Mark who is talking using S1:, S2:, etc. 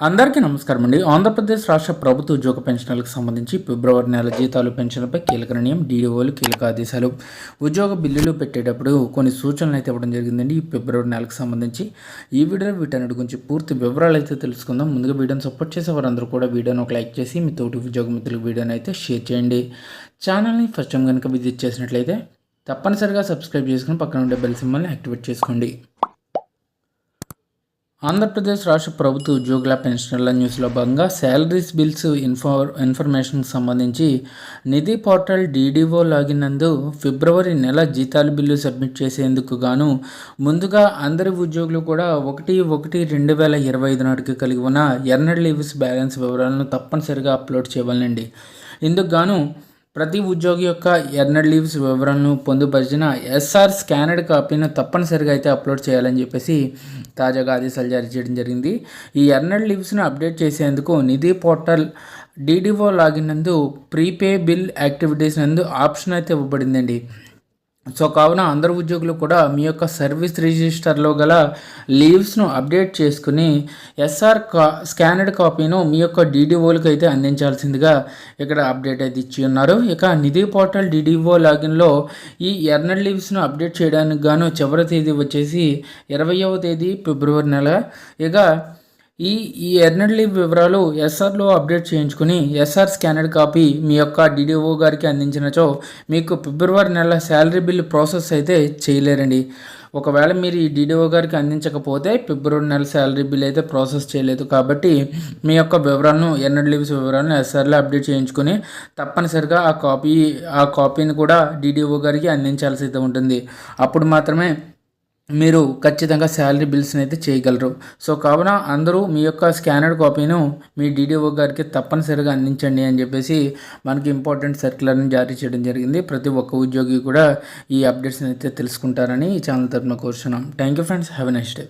S1: అందరికీ నమస్కారం అండి. ఆంధ్రప్రదేశ్ రాష్ట్ర ప్రభుత్వ ఉద్యోగ పెన్షన్లకు సంబంధించి ఫిబ్రవరి నెల జీతాలు పెన్షన్లపై కీలక నిర్ణయం డీడీఓలు కీలక ఆదేశాలు. ఉద్యోగ బిల్లులు పెట్టేటప్పుడు కొన్ని సూచనలు అయితే ఇవ్వడం జరిగిందండి. ఈ ఫిబ్రవరి నెలకు సంబంధించి ఈ వీడియోలో వీటన్నిటి గురించి పూర్తి వివరాలు అయితే తెలుసుకుందాం. ముందుగా వీడియోని సపోర్ట్ చేసే వారందరూ కూడా వీడియోని ఒక లైక్ చేసి మీ తోటి ఉద్యోగ మిత్రులకు వీడియోని అయితే షేర్ చేయండి. ఛానల్ని ఫస్ట్ టైం కనుక విజిట్ చేసినట్లయితే తప్పనిసరిగా సబ్స్క్రైబ్ చేసుకుని పక్కన ఉండే బెల్ సింబల్ని యాక్టివేట్ చేసుకోండి. ఆంధ్రప్రదేశ్ రాష్ట్ర ప్రభుత్వ ఉద్యోగుల పెన్షనర్ల న్యూస్లో భాగంగా శాలరీస్ బిల్స్ ఇన్ఫార్ ఇన్ఫర్మేషన్కి సంబంధించి నిధి పోర్టల్ డీడీఓ లాగిన్ నందు ఫిబ్రవరి నెల జీతాల బిల్లు సబ్మిట్ చేసేందుకు గాను ముందుగా అందరి ఉద్యోగులు కూడా ఒకటి ఒకటి రెండు వేల ఇరవై ఐదు నాటికి కలిగి ఉన్న ఎర్నడ్ లీవ్స్ బ్యాలెన్స్ వివరాలను తప్పనిసరిగా అప్లోడ్ చేయాలండి ఇందుకు గాను ప్రతి ఉద్యోగి యొక్క ఎర్నడ్ లీవ్స్ వివరాలను పొందుపరిచిన ఎస్ఆర్ స్కానర్డ్ కాపీని తప్పనిసరిగా అయితే అప్లోడ్ చేయాలని చెప్పేసి తాజాగా ఆదేశాలు జారీ చేయడం జరిగింది. ఈ ఎర్నడ్ లీవ్స్ను అప్డేట్ చేసేందుకు నిధి పోర్టల్ డీడీఓ లాగిన్ నందు ప్రీపే బిల్ యాక్టివిటీస్ నందు ఆప్షన్ అయితే ఇవ్వబడిందండి. సో కావున అందరు ఉద్యోగులు కూడా మీ యొక్క సర్వీస్ రిజిస్టర్లో గల లీవ్స్ను అప్డేట్ చేసుకుని ఎస్ఆర్ కా స్కానర్డ్ కాపీను మీ యొక్క డీడీఓలకు అయితే అందించాల్సిందిగా ఇక్కడ అప్డేట్ అయితే ఇచ్చి ఉన్నారు. ఇక నిధి పోర్టల్ డీడీఓ లాగిన్లో ఈ ఎర్నల్ లీవ్స్ను అప్డేట్ చేయడానికి గాను చివరి తేదీ వచ్చేసి ఇరవయవ తేదీ ఫిబ్రవరి నెల. ఇక ఈ ఈ ఎర్నడ్ లీవ్ వివరాలు ఎస్ఆర్లో అప్డేట్ చేయించుకుని ఎస్ఆర్ స్కానర్డ్ కాపీ మీ యొక్క డిడిఓ గారికి అందించినచో మీకు ఫిబ్రవరి నెల శాలరీ బిల్ ప్రాసెస్ అయితే చేయలేరండి. ఒకవేళ మీరు ఈ డిడిఓ గారికి అందించకపోతే ఫిబ్రవరి నెల శాలరీ బిల్ అయితే ప్రాసెస్ చేయలేదు కాబట్టి మీ యొక్క వివరాలను ఎన్నడ్ లీవ్స్ వివరాలను ఎస్ఆర్లో అప్డేట్ చేయించుకుని తప్పనిసరిగా ఆ కాపీ ఆ కాపీని కూడా డిడిఓ గారికి అందించాల్సి అయితే ఉంటుంది. అప్పుడు మాత్రమే మీరు ఖచ్చితంగా శాలరీ బిల్స్ని అయితే చేయగలరు. సో కావున అందరూ మీ యొక్క స్కానర్డ్ కాపీను మీ డీడీఓ గారికి తప్పనిసరిగా అందించండి అని చెప్పేసి మనకి ఇంపార్టెంట్ సర్క్యులర్ని జారీ చేయడం జరిగింది. ప్రతి ఒక్క ఉద్యోగి కూడా ఈ అప్డేట్స్ని అయితే తెలుసుకుంటారని ఈ ఛానల్ తరఫున కోరుచున్నాం. Thank you friends have a next day